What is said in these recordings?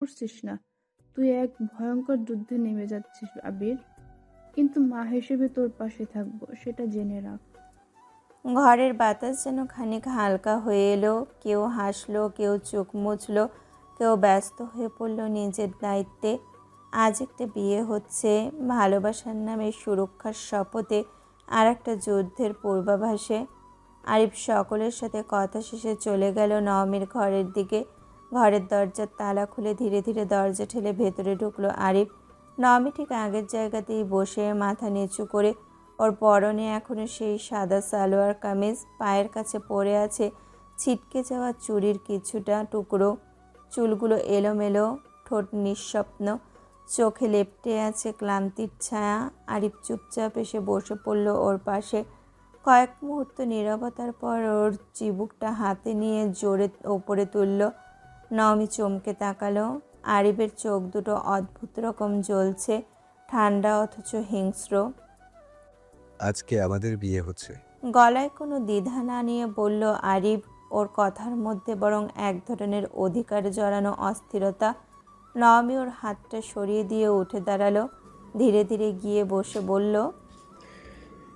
করছিস না? তুই এক ভয়ঙ্কর যুদ্ধে নেমে যাচ্ছিস, আবির। কিন্তু মা হিসেবে তোর পাশে থাকব, সেটা জেনে রাখ। ঘরের বাতাস যেন খানিক হালকা হয়ে এলো। কেউ হাসলো, কেউ চোখ মুছলো, কেউ ব্যস্ত হয়ে পড়ল নিজের দায়িত্বে। আজ একটা বিয়ে হচ্ছে, ভালোবাসার নামে সুরক্ষার শপথে, আর একটা যুদ্ধের পূর্বাভাসে। আরিফ সকলের সাথে কথা শেষে চলে গেল নবমীর ঘরের দিকে। ঘরের দরজার তালা খুলে ধীরে ধীরে দরজা ঠেলে ভেতরে ঢুকলো আরিফ। নবমী ঠিক আগের জায়গাতেই বসে মাথা নিচু করে ওর পরনে এখনও সেই সাদা সালোয়ার কামিজ, পায়ের কাছে পড়ে আছে ছিটকে যাওয়া চুরির কিছুটা টুকরো। চুলগুলো এলোমেলো, ঠোঁট নিঃস্বপ্ন, চোখে লেপটে আছে ক্লান্তির ছায়া। আরিফ চুপচাপ এসে বসে পড়ল ওর পাশে। কয়েক মুহূর্ত নীরবতার পর ওর চিবুকটা হাতে নিয়ে জোরে ওপরে তুলল। নমি চমকে তাকালো। আরিফের চোখ দুটো অদ্ভুত রকম জ্বলছে ঠান্ডা অথচ হিংস্র। আজকে আমাদের বিয়ে হচ্ছে। গলায় কোনো দ্বিধা না নিয়ে বলল আরিফ ওর কথার মধ্যে বরং এক ধরনের অধিকার জড়ানো অস্থিরতা। নবমী ওর হাতটা সরিয়ে দিয়ে উঠে দাঁড়াল ধীরে ধীরে গিয়ে বসে বলল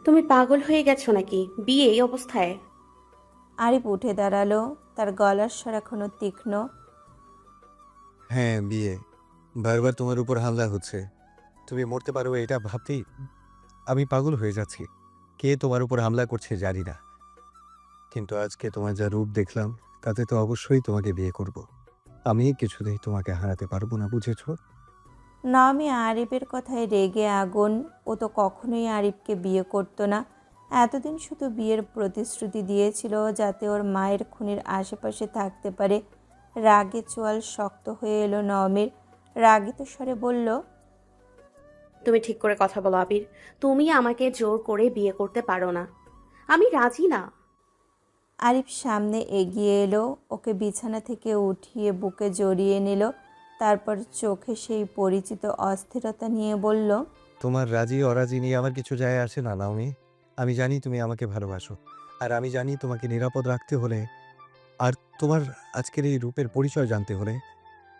তুমি পাগল হয়ে গেছো নাকি? বিয়ে এই অবস্থায়। আরিফ উঠে দাঁড়াল তার গলার স্বর এখনও তীক্ষ্ণ। হ্যাঁ বিয়ে। বারবার তোমার উপর হামলা হচ্ছে। তুমি মরতে পারো এটা ভাবতেই আমি পাগল হয়ে যাচ্ছি। কে তোমার উপর হামলা করছে জানি না। কিন্তু আজকে তোমার যা রূপ দেখলাম, তাতে তো অবশ্যই তোমাকে বিয়ে করব। আমি কিছুতেই তোমাকে হারাতে পারব না, বুঝেছ? নবমী আরিফের কথায় রেগে আগুন। ও তো কখনোই আরিফকে বিয়ে করতো না। এতদিন শুধু বিয়ের প্রতিশ্রুতি দিয়েছিল যাতে ওর মায়ের খুনের আশেপাশে থাকতে পারে। রাগে চোয়াল শক্ত হয়ে এলো নবমীর রাগিত স্বরে বলল তুমি ঠিক করে কথা বলো আবির। তুমি আমাকে জোর করে বিয়ে করতে পারো না। আমি রাজি না। আরিফ সামনে এগিয়ে এলো ওকে বিছানা থেকে উঠিয়ে বুকে জড়িয়ে নিল তারপর চোখে সেই পরিচিত অস্থিরতা নিয়ে বলল তোমার রাজি অরাজি নিয়ে আমার কিছু যায় আসে না নাওমি। আমি জানি তুমি আমাকে ভালোবাসো আর আমি জানি তোমাকে নিরাপদ রাখতে হলে তোমার আজকের এই রূপের পরিচয় জানতে হলে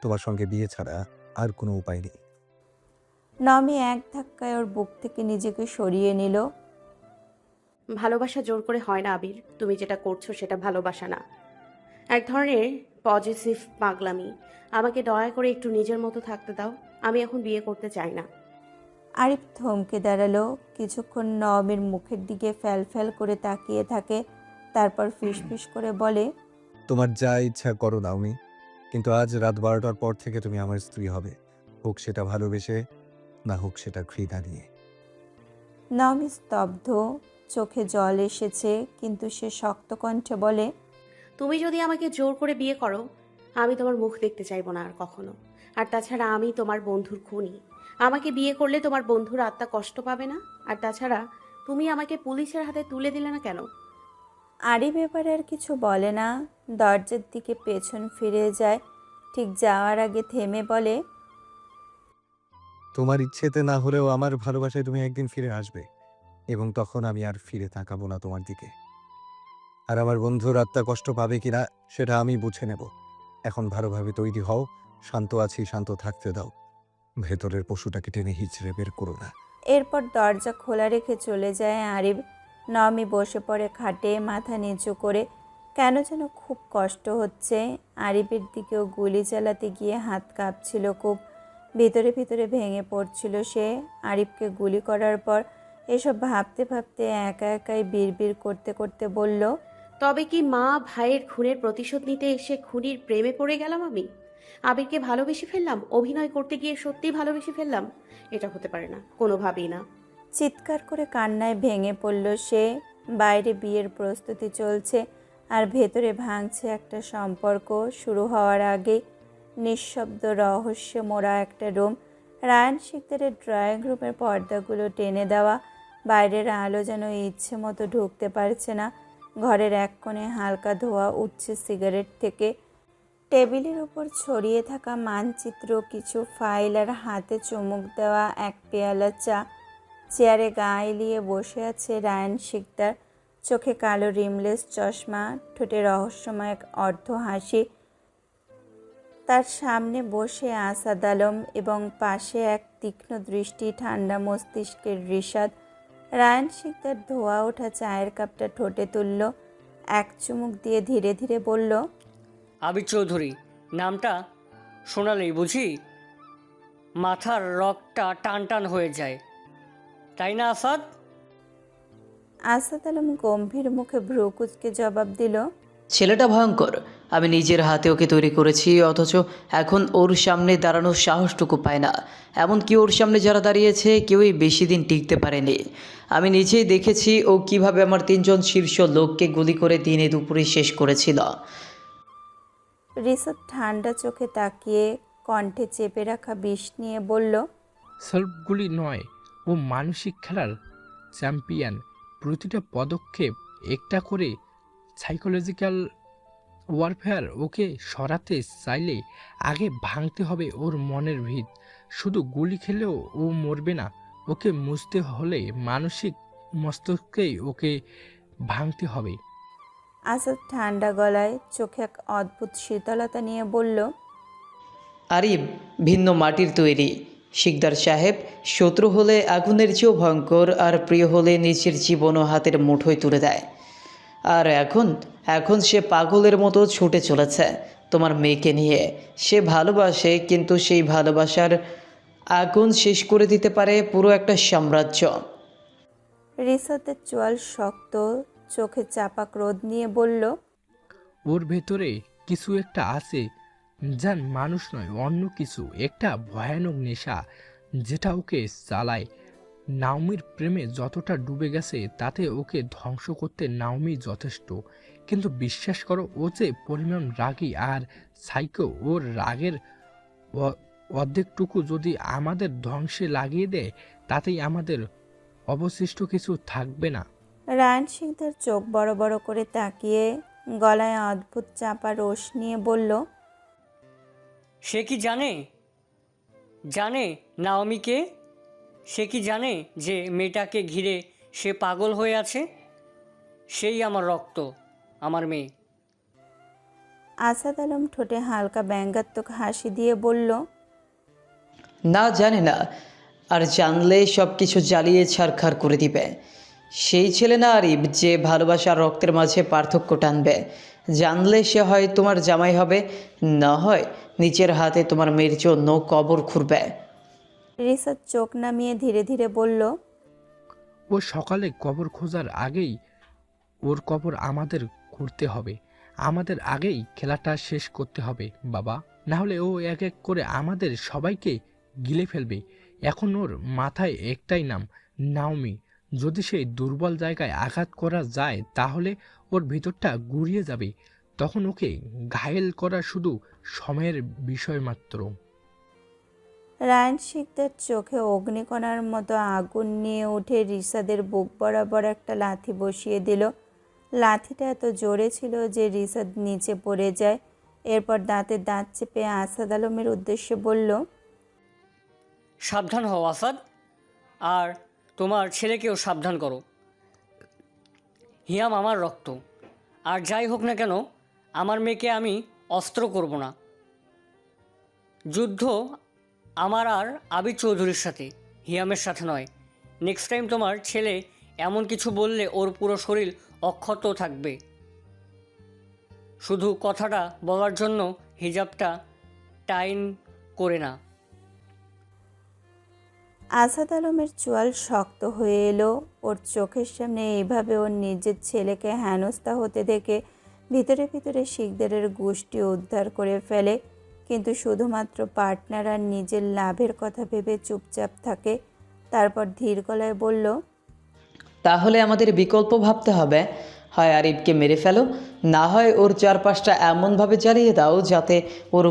তোমার সঙ্গে বিয়ে ছাড়া আর কোনো উপায় নেই। নমি এক ধাক্কায় ওর বুক থেকে নিজেকে সরিয়ে নিল। ভালোবাসা জোর করে হয় না আবির। তুমি যেটা করছ সেটা ভালোবাসা না। এক ধরনের পজিটিভ পাগলামি। আমাকে দয়া করে একটু নিজের মতো থাকতে দাও। আমি এখন বিয়ে করতে চাই না। আরিফ থমকে দাঁড়াল। কিছুক্ষণ নবমীর মুখের দিকে ফ্যাল ফ্যাল করে তাকিয়ে থাকে। তারপর ফিসফিস করে বলে তোমার যা ইচ্ছা করো নাওমি কিন্তু আজ রাত বারোটার পর থেকে তুমি আমার স্ত্রী হবে। হোক সেটা ভালোবেসে না হোক সেটা ঘৃণা নিয়ে। নবমী স্তব্ধ চোখে জল এসেছে কিন্তু সে শক্ত কণ্ঠে বলে তুমি যদি আমাকে জোর করে বিয়ে করো আমি তোমার মুখ দেখতে চাইব না আর কখনো। আর তাছাড়া আমি তোমার বন্ধুর খুনি। আমাকে বিয়ে করলে তোমার বন্ধুর আত্মা কষ্ট পাবে না? আর তাছাড়া তুমি আমাকে পুলিশের হাতে তুলে দিলে না কেন? আরি ব্যাপারে আর কিছু বলে না। দরজার দিকে পেছন ফিরে যায়। ঠিক যাওয়ার আগে থেমে বলে তোমার ইচ্ছেতে না হলেও আমার ভালোবাসায় তুমি একদিন ফিরে আসবে এবং তখন আমি আর ফিরে তাকাবো না তোমার দিকে। আর আমার বন্ধুর আত্মা কষ্ট পাবে কিনা সেটা আমি বুঝে নেব। এখন ভালোভাবে তৈরি হও শান্ত আছি শান্ত থাকতে দাও। ভেতরের পশুটাকে টেনে হিচড়ে বের করো না। এরপর দরজা খোলা রেখে চলে যায় আরিফ। নমি বসে পড়ে খাটে মাথা নিচু করে কেন যেন খুব কষ্ট হচ্ছে। আরিফের দিকেও গুলি চালাতে গিয়ে হাত কাঁপছিল খুব। ভিতরে ভিতরে ভেঙে পড়ছিল সে। আরিফকে গুলি করার পর এসব ভাবতে ভাবতে একা একাই বিড়বিড় করতে করতে বলল, তবে কি মা ভাইয়ের খুনের প্রতিশোধ নিতে এসে খুনির প্রেমে পড়ে গেলাম আমি? আবিরকে ভালোবেসে ফেললাম? অভিনয় করতে গিয়ে সত্যি ভালোবেসে ফেললাম? এটা হতে পারে না, কোনোভাবেই না। চিৎকার করে কান্নায় ভেঙে পড়ল সে। বাইরে বিয়ের প্রস্তুতি চলছে আর ভেতরে ভাঙছে একটা সম্পর্ক। শুরু হওয়ার আগে নিঃশব্দ রহস্য মোড়া একটা রুম। রায়ান শিকদারের ড্রয়িং রুমের পর্দাগুলো টেনে দেওয়া। বাইরের আলো যেন ইচ্ছে মতো ঢুকতে পারছে না। ঘরের এক কোণে হালকা ধোয়া উঠছে সিগারেট থেকে। টেবিলের উপর ছড়িয়ে থাকা মানচিত্র, কিছু ফাইল আর হাতে চুমুক দেওয়া এক পেয়ালা চা। চেয়ারে গা এলিয়ে বসে আছে রায়ান শিকদার। চোখে কালো রিমলেস চশমা, ঠোঁটে রহস্যময় এক অর্ধ হাসি। তার সামনে বসে আসাদ আলম এবং পাশে এক তীক্ষ্ণ দৃষ্টি ঠান্ডা মস্তিষ্কের রিশাদ। রায়ান শিকদার ধোয়া ওঠা চায়ের কাপটা ঠোঁটে তুলল, এক চুমুক দিয়ে ধীরে ধীরে বলল, আবির চৌধুরী, নামটা শোনালেই বুঝি? মাথার রগটা টান টান হয়ে যায়। তাই না আসাদ? আসাদ আলম গম্ভীর মুখে ভ্রু কুচকে জবাব দিল ছেলেটা ভয়ঙ্কর। আমি নিজের হাতে ওকে তৈরি করেছি অথচ এখন ওর সামনে দাঁড়ানোর সাহসটুকু পায় না। এমনকি ওর সামনে যারা দাঁড়িয়েছে কেউই বেশি দিন টিকতে পারেনি। আমি নিজেই দেখেছি ও কীভাবে আমার তিনজন শীর্ষ লোককে গুলি করে দিনে দুপুরে শেষ করেছিল। রিসাদ ঠান্ডা চোখে তাকিয়ে কণ্ঠে চেপে রাখা বিষ নিয়ে বলল সলভগুলি নয় ও মানসিক খেলার চ্যাম্পিয়ন। প্রতিটা পদক্ষেপ একটা করে সাইকোলজিক্যাল ওয়ারফেয়ার ওকে সরাতে চাইলে আগে ভাঙতে হবে ওর মনের ভিত। শুধু গুলি খেলেও ও মরবে না ওকে মুছতে হলে মানসিক মস্তককেই ওকে ভাঙতে হবে। আসাদ ঠান্ডা গলায় চোখে এক অদ্ভুত শীতলতা নিয়ে বলল আরিব ভিন্ন মাটির তৈরি। শিকদার সাহেব শত্রু হলে আগুনের চেয়েও ভয়ঙ্কর আর প্রিয় হলে নিজের জীবনও হাতের মুঠোয় তুলে দেয়। আর এখন এখন সে পাগলের মতো ছুটে চলেছে তোমার মেয়েকে নিয়ে। সে ভালোবাসে কিন্তু সেই ভালোবাসার আগুন শেষ করে দিতে পারে পুরো একটা সাম্রাজ্য। রিসাদের চোয়াল শক্ত চোখে চাপা ক্রোধ নিয়ে বলল ওর ভেতরে কিছু একটা আছে যা মানুষ নয়, অন্য কিছু। একটা ভয়ানক নেশা যেটা ওকে চালায়। নাওমির প্রেমে যতটা ডুবে গেছে, তাতে ওকে ধ্বংস করতে নাওমি যথেষ্ট। কিন্তু বিশ্বাস করো, ও যে পরিমাণ রাগী আর সাইকো ওর রাগের অর্ধেকটুকু যদি আমাদের ধ্বংসে লাগিয়ে দেয়, তাতেই আমাদের অবশিষ্ট কিছু থাকবে না। রায়ন সিংদার চোখ বড় বড় করে তাকিয়ে গলায় অদ্ভুত চাপা রোষ নিয়ে বলল সে কি জানে? জানে নাওমিকে? সে কি জানে যে মেয়েটাকে ঘিরে সে পাগল হয়ে আছে? সেই আমার রক্ত আমার মেয়ে। আসাদ আলম ঠোঁটে হালকা ব্যঙ্গাত্মক হাসি দিয়ে বলল না জানে না আর জানলে সব কিছু জ্বালিয়ে ছারখার করে দিবে। সেই ছেলে না আরিব যে ভালোবাসা আর রক্তের মাঝে পার্থক্য টানবে। জানলে সে হয় তোমার জামাই হবে না হয় নিচের হাতে তোমার মেয়ের জন্য কবর খুঁড়বে। রিসাদ চোখ নামিয়ে ধীরে ধীরে বলল ও সকালে কবর খোঁজার আগেই ওর কবর আমাদের করতে হবে। আমাদের আগেই খেলাটা শেষ করতে হবে বাবা। না হলে ও এক এক করে আমাদের সবাইকে গিলে ফেলবে। এখন ওর মাথায় একটাই নাম নাওমি। যদি সেই দুর্বল জায়গায় আঘাত করা যায় তাহলে ওর ভিতরটা গুড়িয়ে যাবে। তখন ওকে ঘায়েল করা শুধু সময়ের বিষয় মাত্র। রায়ন শিকদার চোখে অগ্নিকণার মতো আগুন নিয়ে উঠে রিসাদের বুক বরাবর একটা লাথি বসিয়ে দিল। লাথিটা এত জোরে ছিল যে রিসাদ নিচে পড়ে যায়। এরপর দাঁতে দাঁত চেপে আসাদ আলমের উদ্দেশ্যে বলল সাবধান হও আসাদ। আর তোমার ছেলেকেও সাবধান করো। হিয়াম আমার রক্ত। আর যাই হোক না কেন, আমার মেয়েকে আমি অস্ত্র করব না। যুদ্ধ আমার আর আবির চৌধুরীর সাথে, হিয়ামের সাথে নয়। নেক্সট টাইম তোমার ছেলে এমন কিছু বললে ওর পুরো শরীর অক্ষত থাকবে। শুধু কথাটা বলার জন্য হিজাবটা টাইন করে না। আসাদ আলমের চোয়াল শক্ত হয়ে এলো। ওর চোখের সামনে এইভাবে ওর নিজের ছেলেকে হেনস্থা হতে দেখে ভিতরে ভিতরে শিকদারের গোষ্ঠী উদ্ধার করে ফেলে। কিন্তু শুধুমাত্র পার্টনার আর নিজের লাভের কথা ভেবে চুপচাপ থাকে। তারপর ধীর গলায় বলল, তাহলে আমাদের বিকল্প ভাবতে হবে। হয় আরিফকে মেরে ফেলো, না হয় ওর চারপাশটা এমনভাবে জ্বালিয়ে দাও যাতে ওর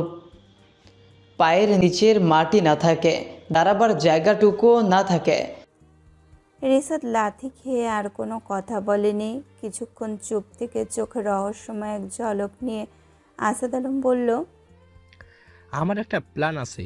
পায়ের নিচের মাটি না থাকে। দাঁড়াবার জায়গাটুকুও না থাকে। রিসাদ লাথি খেয়ে আর কোনো কথা বলেনি। কিছুক্ষণ চুপ থেকে চোখে রহস্যময় এক ঝলক নিয়ে আসাদ আলম বলল আমার একটা প্ল্যান আছে।